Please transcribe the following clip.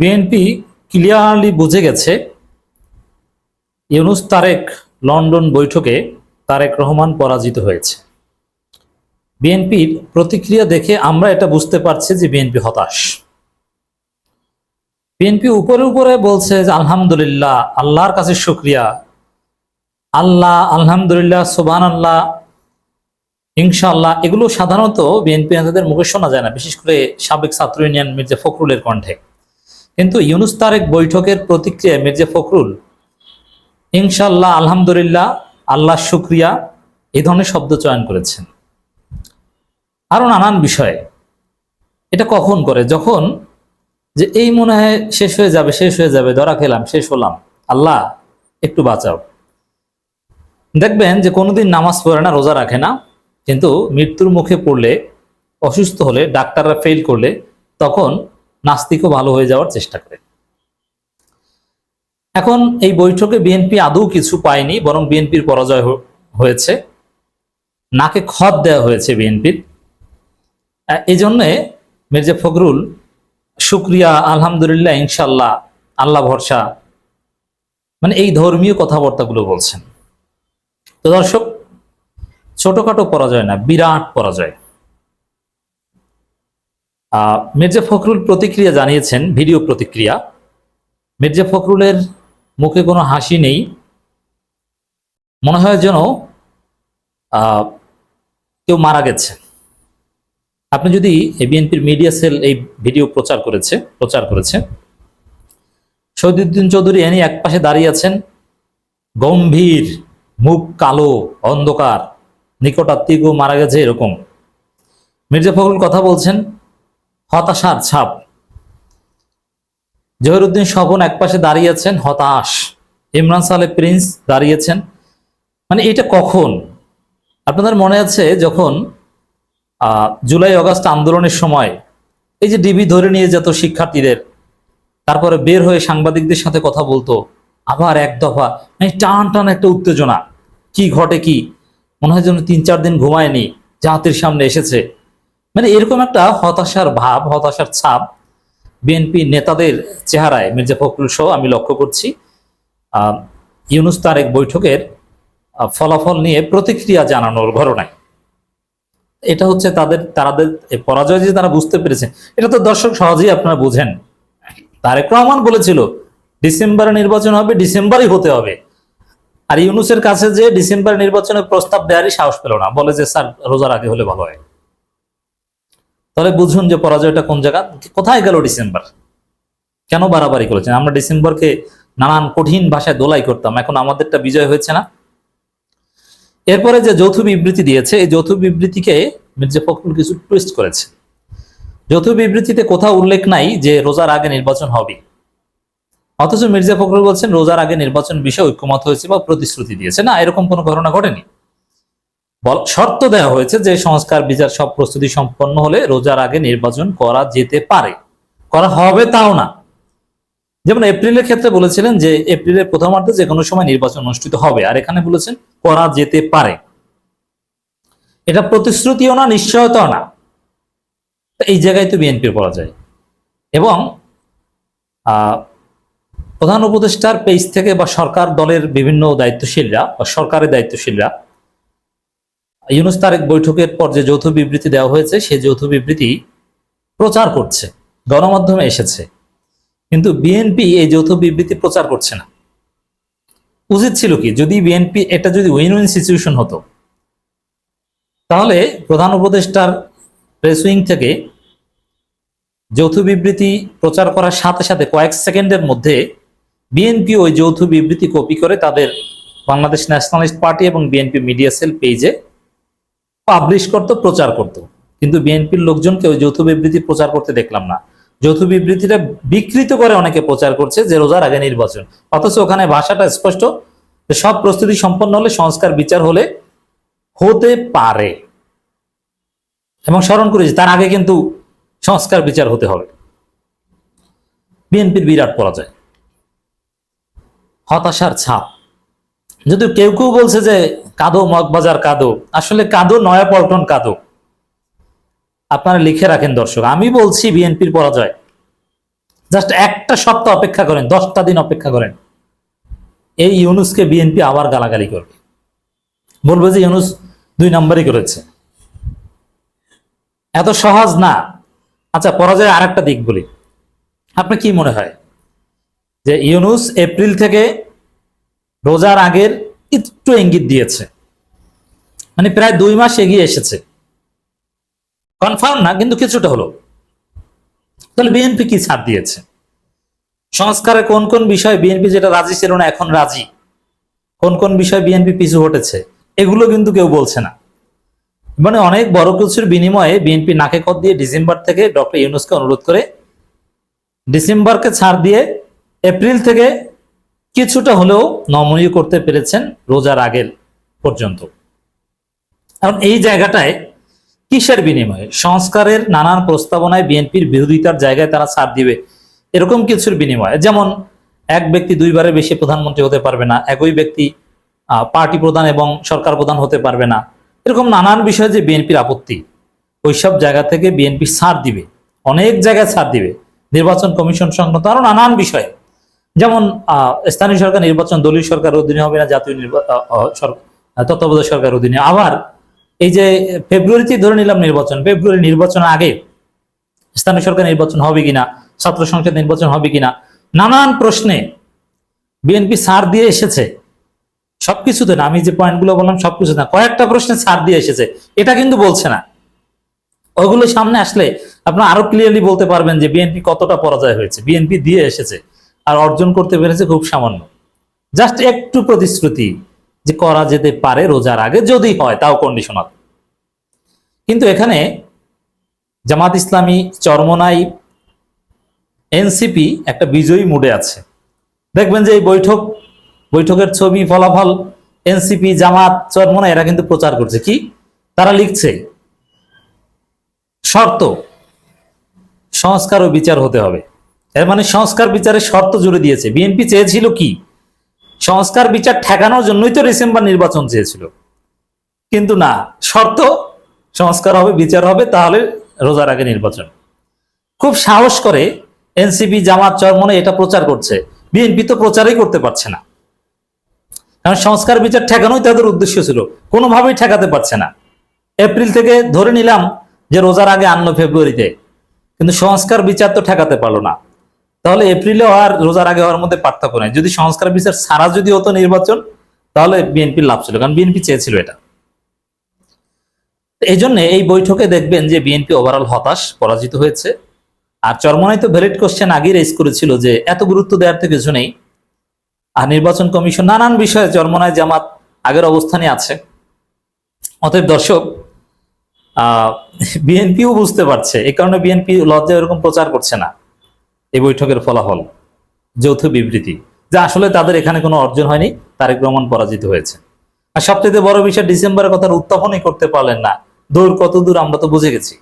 BNP clearly বুঝে গেছে, Yunus Tarique London বৈঠকে তারেক রহমান পরাজিত হয়েছে। বিএনপির প্রতিক্রিয়া দেখে আমরা এটা বুঝতে পারছি যে বিএনপি হতাশ। বিএনপি উপরে উপরে বলছে যে আলহামদুলিল্লাহ, আল্লাহর কাছে শুক্রিয়া। আল্লাহ, আলহামদুলিল্লাহ সুবান আল্লাহ ইনশাআল্লাহ। এগুলো সাধারণত বিএনপি নেতাদের মুখে শোনা যায় না, বিশেষ করে সাবেক ছাত্র ইউনিয়ন মির্জা ফখরুলের কণ্ঠে। কিন্তু ইউনুস তারেক বৈঠকের প্রতিক্রিয়ায় মির্জা ফখরুল ইনশাল্লাহ আলহামদুলিল্লাহ, আল্লাহ শুক্রিয়া এই ধরনের শব্দ চয়ন করেছেন। আরও নানান বিষয়ে। এটা কখন করে? যখন যে এই মনে হয় শেষ হয়ে যাবে, শেষ হয়ে যাবে, ধরা খেলাম, শেষ হলাম, আল্লাহ, একটু বাঁচাও। দেখবেন যে কোনোদিন নামাজ পড়ে না, রোজা রাখে না, কিন্তু মৃত্যুর মুখে পড়লে, অসুস্থ হলে, ডাক্তাররা ফেল করলে, তখন নাস্তিকও ভালো হয়ে যাওয়ার চেষ্টা করে। এখন এই বৈঠকে বিএনপি আদৌ কিছু পায়নি, বরং বিএনপির পরাজয় হয়েছে। নাকে খত দেওয়া হয়েছে বিএনপির। এই জন্যে মির্জা ফখরুল, শুক্রিয়া, আলহামদুলিল্লাহ ইনশাল্লাহ আল্লাহ ভরসা মানে এই ধর্মীয় কথাবার্তাগুলো বলছেন। তো দর্শক, ছোটখাটো পরাজয় না, বিরাট পরাজয়। মির্জা ফখরুল প্রতিক্রিয়া জানিয়েছেন, ভিডিও প্রতিক্রিয়া। মির্জা ফখরুলের মুখে কোনো হাসি নেই। মনে হয় যেন কেউ মারা গেছে। আপনি যদি বিএনপির মিডিয়া সেল এই ভিডিও প্রচার করেছে প্রচার করেছে, শহীদুদ্দিন চৌধুরী এনি এক পাশে দাঁড়িয়ে আছেন, গম্ভীর, মুখ কালো, অন্ধকার নিকটাত্মীয় মারা গেছে এরকম। মির্জা ফখরুল কথা বলছেন হতাশার ছাপ। জহিরুদ্দিন স্বপন একপাশে দাঁড়িয়ে আছেন হতাশ। ইমরান সালে প্রিন্স দাঁড়িয়েছেন। মানে এটা কখন? আপনাদের মনে আছে যখন জুলাই আগস্ট আন্দোলনের সময় এই যে ডিবি ধরে নিয়ে যেত শিক্ষার্থীদের, তারপরে বের হয়ে সাংবাদিকদের সাথে কথা বলতো, আবার এক দফা মানে টান টান একটা উত্তেজনা। কি ঘটে কি? মনে হয় যেন তিন চার দিন ঘুমায়নি, জাতির সামনে এসেছে। মানে এরকম একটা হতাশার ভাব, হতাশার ছাপ বিএনপি নেতাদের চেহারায় মির্জা ফখরুল সহ আমি লক্ষ্য করছি। ইউনুস তারেক বৈঠকের ফলাফল নিয়ে প্রতিক্রিয়া জানানোর ঘটনায়। এটা হচ্ছে তাদের তাদের পরাজয় যে তারা বুঝতে পেরেছে। এটা তো দর্শক সহজেই আপনারা বুঝেন। তারেক রহমান বলেছিল, ডিসেম্বরে নির্বাচন হবে, ডিসেম্বরই হতে হবে। আর ইউনুসের কাছে যে ডিসেম্বর নির্বাচনের প্রস্তাব দেওয়ারই সাহস পেল না। বলে যে, স্যার, রোজার আগে হলে ভালো হয়। তাহলে বুঝুন যে পরাজয়টা কোন জায়গা? কোথায় গেল ডিসেম্বর? কেন বাড়াবাড়ি করেছেন? আমরা ডিসেম্বরকে নানান কঠিন ভাষায় দোলাই করতাম, এখন আমাদেরটা বিজয় হয়েছে না? এরপরে যে যৌথ বিবৃতি দিয়েছে, এই যৌথ বিবৃতিকে মির্জা ফখরুল কিছু টুইস্ট করেছে। যৌথ বিবৃতিতে কোথাও উল্লেখ নাই যে রোজার আগে নির্বাচন হবে। অথচ মির্জা ফখরুল বলছেন, রোজার আগে নির্বাচন বিষয়ে ঐক্যমত হয়েছে বা প্রতিশ্রুতি দিয়েছে। না, এরকম কোনো ঘটনা ঘটেনি। শর্ত দেওয়া হয়েছে যে সংস্কার, বিচার সব প্রস্তুতি সম্পন্ন হলে রোজার আগে নির্বাচন করা যেতে পারে। করা হবে তাও না। যেমন এপ্রিলের ক্ষেত্রে বলেছিলেন যে এপ্রিলের প্রথমার্ধে যে কোনো সময় নির্বাচন অনুষ্ঠিত হবে, আর এখানে বলেছেন করা যেতে পারে। এটা প্রতিশ্রুতিও না, নিশ্চয়তাও না। এই জায়গায় তো বিএনপির পরাজয় এবং প্রধান উপদেষ্টার পেজ থেকে বা সরকার দলের বিভিন্ন দায়িত্বশীলরা বা সরকারের দায়িত্বশীলরা ইউনুস তারেক বৈঠকের পর যে যৌথ বিবৃতি দেওয়া হয়েছে সেই যৌথ বিবৃতি প্রচার করছে, গণমাধ্যমে এসেছে। কিন্তু বিএনপি এই যৌথ বিবৃতি প্রচার করছে না। উচিত ছিল কি, যদি বিএনপি এটা যদি উইন উইন সিচুয়েশন হতো, তাহলে প্রধান উপদেষ্টার প্রেস উইং থেকে যৌথ বিবৃতি প্রচার করার সাথে সাথে কয়েক সেকেন্ডের মধ্যে বিএনপি ওই যৌথ বিবৃতি কপি করে তাদের বাংলাদেশ ন্যাশনালিস্ট পার্টি এবং বিএনপি মিডিয়া সেল পেজে পাবলিশ করতো, প্রচার করত। কিন্তু বিএনপির লোকজনকে ওই যৌথ বিবৃতি প্রচার করতে দেখলাম না। যৌথ বিবৃতিটা বিকৃত করে অনেকে প্রচার করছে যে রোজার আগে নির্বাচন। অথচ ওখানে ভাষাটা স্পষ্ট সব প্রস্তুতি সম্পন্ন হলে সংস্কার বিচার হলে হতে পারে। এবং স্মরণ করেছি তার আগে কিন্তু সংস্কার বিচার হতে হবে। বিএনপির বিরাট পরাজয়। হতাশার ছাপ। যদিও কেউ কেউ বলছে যে কাদো, মগবাজার কাদো। আসলে কাদো নয়া পল্টন কাদো। আপনারা লিখে রাখেন, দর্শক। আমি বলছি বিএনপির পরাজয়। জাস্ট একটা সপ্তাহ অপেক্ষা করেন, দশটা দিন অপেক্ষা করেন। এই ইউনুসকে বিএনপি আবার গালাগালি করবে। বলবে যে, ইউনুস দুই নম্বরই করেছে। এত সহজ না। আচ্ছা পরাজয়ের আর একটা দিক বলি। আপনার কি মনে হয়? যে ইউনুস এপ্রিল থেকে রোজার আগের একটু ইঙ্গিত দিয়েছে। মানে প্রায় দুই মাস এগিয়ে এসেছে। কনফার্ম না, কিন্তু কিছুটা হলো। তাহলে বিএনপি কি ছাড় দিয়েছে? সংস্কারে কোন কোন বিষয়ে বিএনপি যেটা রাজি ছিল না, এখন রাজি? কোন কোন বিষয়ে বিএনপি পিছু হটেছে? এগুলো কিন্তু কেউ বলছে না। মানে অনেক বড় কিছুর বিনিময়ে বিএনপি নাকে কদ দিয়ে ডিসেম্বর থেকে ডক্টর ইউনুসকে অনুরোধ করে ডিসেম্বরকে ছাড় দিয়ে এপ্রিল থেকে কিছুটা হলেও নমনীয় করতে পেরেছেন রোজার আগের পর্যন্ত। কারণ এই জায়গাটায় কিসের বিনিময়ে? সংস্কারের নানান প্রস্তাবনায় বিএনপির বিরোধিতার জায়গায় তারা ছাড় দিবে, এরকম কিছুর বিনিময়ে। যেমন এক ব্যক্তি দুইবারের বেশি প্রধানমন্ত্রী হতে পারবে না, একই ব্যক্তি পার্টি প্রধান এবং সরকার প্রধান হতে পারবে না। এরকম নানান বিষয়ে যে বিএনপির আপত্তি, ওইসব জায়গা থেকে বিএনপি ছাড় দিবে, অনেক জায়গায় ছাড় দিবে। নির্বাচন কমিশন সংক্রান্ত আরও নানান বিষয়ে যেমন স্থানীয় সরকার নির্বাচন দলীয় সরকার অধীনে হবে না জাতীয় নির্বা- আহ, আহ, সর- আহ, তত্ত্বাবধায়ক সরকার অধীনে। আবার এই যে ফেব্রুয়ারিতে ধরে নিলাম নির্বাচন ফেব্রুয়ারি নির্বাচন আগে স্থানীয় সরকার নির্বাচন হবে কিনা ছাত্র সংসদ নির্বাচন হবে কিনা নানান প্রশ্নে বিএনপি ছাড় দিয়ে এসেছে। সবকিছুতে না আমি যে পয়েন্টগুলো বললাম সবকিছু না কয়েকটা প্রশ্নে ছাড় দিয়ে এসেছে এটা কিন্তু বলছে না। ওগুলো সামনে আসলে আপনার আরও ক্লিয়ারলি বলতে পারবেন যে বিএনপি কতটা পরাজয় হয়েছে বিএনপি দিয়ে এসেছে। আর অর্জন করতে পেরেছে খুব সামান্য। জাস্ট একটু প্রতিশ্রুতি যে করা যেতে পারে রোজার আগে, যদি হয় তাও কন্ডিশনাল কিন্তু এখানে জামাত ইসলামী চরমনাই এনসিপি একটা বিজয়ী মুডে আছে। দেখবেন যে এই বৈঠক, বৈঠকের ছবি, ফলাফল এনসিপি জামাত চরমনা এরা কিন্তু প্রচার করছে। কি? তারা লিখছে, শর্ত, সংস্কার ও বিচার হতে হবে। এর মানে সংস্কার বিচারের শর্ত জুড়ে দিয়েছে। বিএনপি চেয়েছিল কি? সংস্কার বিচার ঠেকানোর জন্যই তো ডিসেম্বর নির্বাচন চেয়েছিল। কিন্তু না, শর্ত, সংস্কার হবে, বিচার হবে, তাহলে রোজার আগে নির্বাচন। খুব সাহস করে এনসিপি, জামাত চরমনে এটা প্রচার করছে। বিএনপি তো প্রচারই করতে পারছে না। কারণ সংস্কার বিচার ঠেকানোই তাদের উদ্দেশ্য ছিল। কোনোভাবেই ঠেকাতে পারছে না। এপ্রিল থেকে ধরে নিলাম যে রোজার আগে আনলো ফেব্রুয়ারিতে। কিন্তু সংস্কার বিচার তো ঠেকাতে পারল না। তাহলে এপ্রিলে আর রোজার আগে হওয়ার মধ্যে পার্থক্য নেই। যদি সংস্কার বিচার ছাড়া যদি হতো নির্বাচন, তাহলে বিএনপির লাভ ছিল, কারণ বিএনপি চেয়েছিল এটা। এই জন্য এই বৈঠকে দেখবেন যে বিএনপি ওভারঅল হতাশ, পরাজিত হয়েছে। আর চরমনাই তো ভ্যালিড কোশ্চেন আগেই রেজ করেছিল যে এত গুরুত্ব দেওয়ার তো কিছু নেই। আর নির্বাচন কমিশন নানান বিষয়ে চরমনায় জামাত আগের অবস্থানে আছে। অতএব দর্শক, আহ, বিএনপিও বুঝতে পারছে এই কারণে বিএনপি লজ্জা এরকম প্রচার করছে না। এই বৈঠকের ফলাফল, যৌথ বিবৃতি, যে আসলে তাদের এখানে কোনো অর্জন হয়নি, তারেক রহমান পরাজিত হয়েছে। আর সবচেয়ে বড় বিষয়, ডিসেম্বরের কথা উত্থাপনই করতে পারলেন না। দৌড় কত দূর আমরা তো বুঝে গেছি।